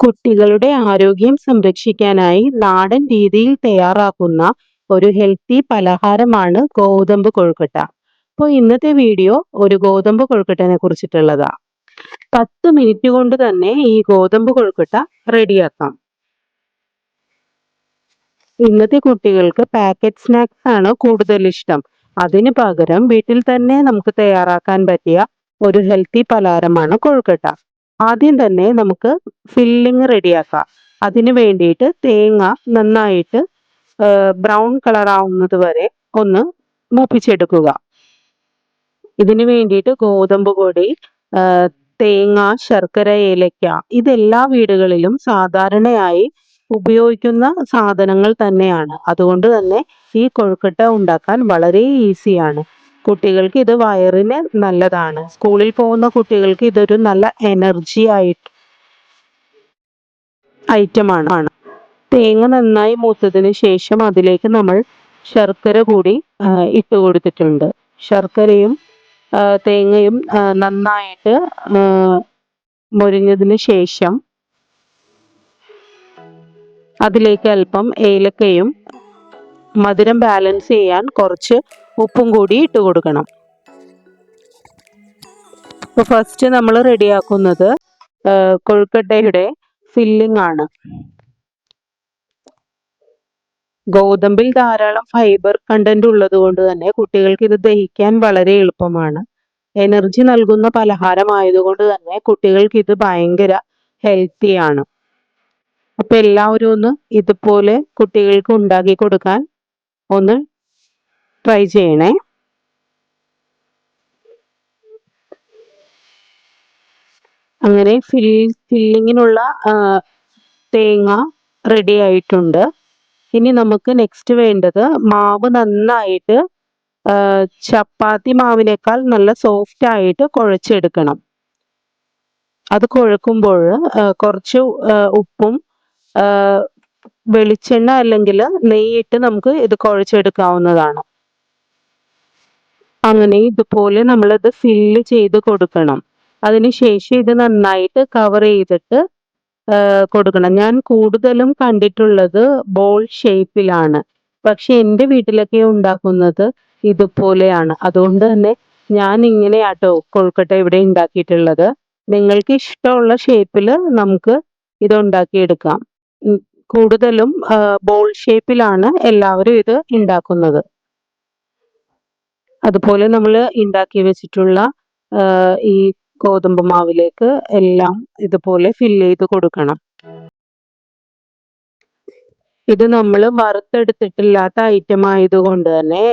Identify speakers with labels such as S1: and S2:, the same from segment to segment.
S1: കുട്ടികളുടെ ആരോഗ്യം സംരക്ഷിക്കാനായി നാടൻ രീതിയിൽ തയ്യാറാക്കുന്ന ഒരു ഹെൽത്തി പലഹാരമാണ് ഗോതമ്പ് കൊഴുക്കട്ട. അപ്പോൾ ഇന്നത്തെ വീഡിയോ ഒരു ഗോതമ്പ് കൊഴുക്കട്ടനെ കുറിച്ചിട്ടുള്ളതാ. പത്ത് മിനിറ്റ് കൊണ്ട് തന്നെ ഈ ഗോതമ്പ് കൊഴുക്കട്ട റെഡിയാക്കാം. ഇന്നത്തെ കുട്ടികൾക്ക് പാക്കറ്റ് സ്നാക്സ് ആണ് കൂടുതൽ ഇഷ്ടം. അതിന് പകരം വീട്ടിൽ തന്നെ നമുക്ക് തയ്യാറാക്കാൻ പറ്റിയ ഒരു ഹെൽത്തി പലഹാരമാണ് കൊഴുക്കട്ട. ആദ്യം തന്നെ നമുക്ക് ഫില്ലിങ് റെഡിയാക്കാം അതിന് വേണ്ടിയിട്ട് തേങ്ങ നന്നായിട്ട് ബ്രൗൺ കളർ ആവുന്നത് വരെ ഒന്ന് മൂപ്പിച്ചെടുക്കുക. ഇതിനു വേണ്ടിയിട്ട് ഗോതമ്പ് പൊടി തേങ്ങ ശർക്കര ഏലക്ക ഇതെല്ലാ വീടുകളിലും സാധാരണയായി ഉപയോഗിക്കുന്ന സാധനങ്ങൾ തന്നെയാണ്. അതുകൊണ്ട് തന്നെ ഈ കൊഴുക്കട്ട ഉണ്ടാക്കാൻ വളരെ ഈസിയാണ്. കുട്ടികൾക്ക് ഇത് വയറിന് നല്ലതാണ്. സ്കൂളിൽ പോകുന്ന കുട്ടികൾക്ക് ഇതൊരു നല്ല എനർജി ആയിട്ട് ഐറ്റമാണ് തേങ്ങ നന്നായി മൂത്തതിന് ശേഷം അതിലേക്ക് നമ്മൾ ശർക്കര കൂടി ഇട്ട് കൊടുത്തിട്ടുണ്ട്. ശർക്കരയും തേങ്ങയും നന്നായിട്ട് മുരിഞ്ഞതിന് ശേഷം അതിലേക്ക് അല്പം ഏലക്കയും മധുരം ബാലൻസ് ചെയ്യാൻ കുറച്ച് ഉപ്പും കൂടി ഇട്ട് കൊടുക്കണം. അപ്പോൾ ഫസ്റ്റ് നമ്മൾ റെഡിയാക്കുന്നത് കൊഴുക്കട്ടയുടെ ഫില്ലിംഗ് ആണ്. ഗോതമ്പിൽ ധാരാളം ഫൈബർ കണ്ടന്റ് ഉള്ളത് കൊണ്ട് തന്നെ കുട്ടികൾക്ക് ഇത് ദഹിക്കാൻ വളരെ എളുപ്പമാണ്. എനർജി നൽകുന്ന പലഹാരമായതുകൊണ്ട് തന്നെ കുട്ടികൾക്ക് ഇത് ഭയങ്കര ഹെൽത്തിയാണ് അപ്പൊ എല്ലാവരും ഒന്ന് ഇതുപോലെ കുട്ടികൾക്ക് ഉണ്ടാക്കി കൊടുക്കാൻ ഒന്ന് ട്രൈ ചെയ്യണേ. അങ്ങനെ ഫിൽ ഫില്ലിങ്ങിനുള്ള തേങ്ങ റെഡി ആയിട്ടുണ്ട്. ഇനി നമുക്ക് നെക്സ്റ്റ് വേണ്ടത് മാവ് നന്നായിട്ട് ചപ്പാത്തി മാവിനേക്കാൾ നല്ല സോഫ്റ്റ് ആയിട്ട് കുഴച്ചെടുക്കണം. അത് കുഴക്കുമ്പോൾ കുറച്ച് ഉപ്പും വെളിച്ചെണ്ണ അല്ലെങ്കിൽ നെയ്യിട്ട് നമുക്ക് ഇത് കുഴച്ചെടുക്കാവുന്നതാണ്. അങ്ങനെ ഇതുപോലെ നമ്മളത് ഫില്ല് ചെയ്ത് കൊടുക്കണം. അതിനുശേഷം ഇത് നന്നായിട്ട് കവർ ചെയ്തിട്ട് കൊടുക്കണം. ഞാൻ കൂടുതലും കണ്ടിട്ടുള്ളത് ബോൾ ഷേപ്പിലാണ് പക്ഷെ എന്റെ വീട്ടിലൊക്കെ ഉണ്ടാക്കുന്നത് ഇതുപോലെയാണ്. അതുകൊണ്ട് തന്നെ ഞാൻ ഇങ്ങനെയാട്ടോ കൊഴുക്കട്ട ഇവിടെ ഉണ്ടാക്കിയിട്ടുള്ളത്. നിങ്ങൾക്ക് ഇഷ്ടമുള്ള ഷേപ്പിൽ നമുക്ക് ഇത് ഉണ്ടാക്കിയെടുക്കാം. കൂടുതലും ബോൾ ഷേപ്പിലാണ് എല്ലാവരും ഇത് ഉണ്ടാക്കുന്നത്. അതുപോലെ നമ്മൾ ഉണ്ടാക്കി വെച്ചിട്ടുള്ള ഈ ഗോതമ്പ് മാവിലേക്ക് എല്ലാം ഇതുപോലെ ഫിൽ ചെയ്ത് കൊടുക്കണം. ഇത് നമ്മൾ വറുത്തെടുത്തിട്ടില്ലാത്ത ഐറ്റം ആയതുകൊണ്ട് തന്നെ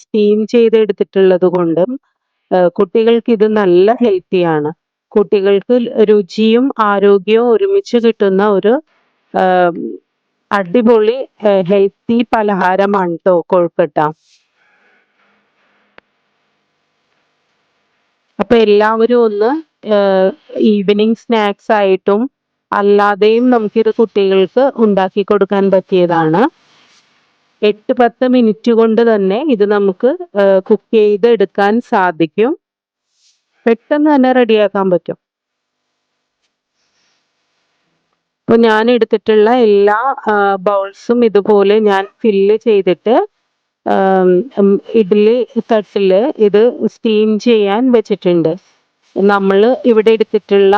S1: സ്റ്റീം ചെയ്തെടുത്തിട്ടുള്ളത് കൊണ്ടും കുട്ടികൾക്ക് ഇത് നല്ല ഹെൽത്തിയാണ് കുട്ടികൾക്ക് രുചിയും ആരോഗ്യവും ഒരുമിച്ച് കിട്ടുന്ന ഒരു അടിപൊളി ഹെൽത്തി പലഹാരമാണ് കേട്ടോ കൊഴുക്കട്ട അപ്പൊ എല്ലാവരും ഒന്ന് ഈവനിങ് സ്നാക്സ് ആയിട്ടും അല്ലാതെയും നമുക്കിത് കുട്ടികൾക്ക് ഉണ്ടാക്കി കൊടുക്കാൻ പറ്റിയതാണ്. എട്ട് പത്ത് മിനിറ്റ് കൊണ്ട് തന്നെ ഇത് നമുക്ക് കുക്ക് ചെയ്ത് എടുക്കാൻ സാധിക്കും. പെട്ടെന്ന് തന്നെ റെഡിയാക്കാൻ പറ്റും. അപ്പോൾ ഞാൻ എടുത്തിട്ടുള്ള എല്ലാ ബൗൾസും ഇതുപോലെ ഞാൻ ഫില്ല് ചെയ്തിട്ട് ഇഡ്ഡലി തട്ടിൽ ഇത് സ്റ്റീം ചെയ്യാൻ വെച്ചിട്ടുണ്ട്. നമ്മൾ ഇവിടെ എടുത്തിട്ടുള്ള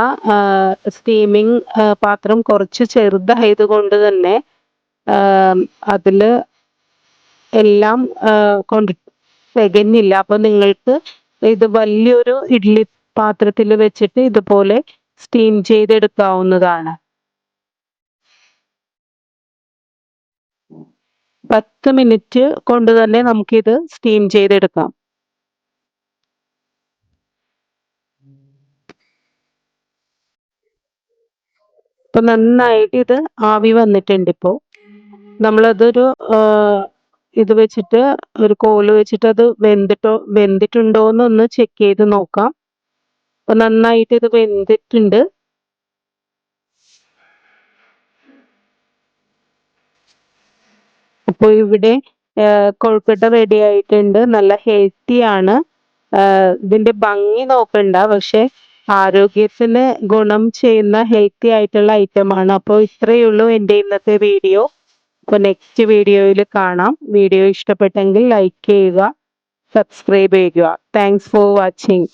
S1: സ്റ്റീമിംഗ് പാത്രം കുറച്ച് ചെറുതായത് കൊണ്ട് തന്നെ അതിൽ എല്ലാം കൊണ്ട് തികഞ്ഞില്ല. അപ്പോൾ നിങ്ങൾക്ക് ഇത് വലിയൊരു ഇഡ്ഡലി പാത്രത്തിൽ വെച്ചിട്ട് ഇതുപോലെ സ്റ്റീം ചെയ്തെടുക്കാവുന്നതാണ്. പത്ത് മിനിറ്റ് കൊണ്ട് തന്നെ നമുക്കിത് സ്റ്റീം ചെയ്തെടുക്കാം. ഇപ്പൊ നന്നായിട്ട് ഇത് ആവി വന്നിട്ടുണ്ട് ഇപ്പോൾ നമ്മളതൊരു ഇത് വെച്ചിട്ട് ഒരു കോൽ വെച്ചിട്ട് അത് വെന്തിട്ടോ വെന്തിട്ടുണ്ടോ എന്നൊന്ന് ചെക്ക് ചെയ്ത് നോക്കാം. അപ്പൊ നന്നായിട്ട് ഇത് വെന്തിട്ടുണ്ട്. അപ്പോൾ ഇവിടെ കൊഴുക്കട്ട റെഡി ആയിട്ടുണ്ട്. നല്ല ഹെൽത്തി ആണ്. ഇതിന്റെ ഭംഗി നോക്കണ്ട. പക്ഷെ ആരോഗ്യത്തിന് ഗുണം ചെയ്യുന്ന ഹെൽത്തി ആയിട്ടുള്ള ഐറ്റം ആണ്. അപ്പോൾ ഇത്രയേ ഉള്ളൂ എന്റെ ഇന്നത്തെ വീഡിയോ അപ്പോൾ നെക്സ്റ്റ് വീഡിയോയിൽ കാണാം. വീഡിയോ ഇഷ്ടപ്പെട്ടെങ്കിൽ ലൈക്ക് ചെയ്യുക സബ്സ്ക്രൈബ് ചെയ്യുക. Thanks for watching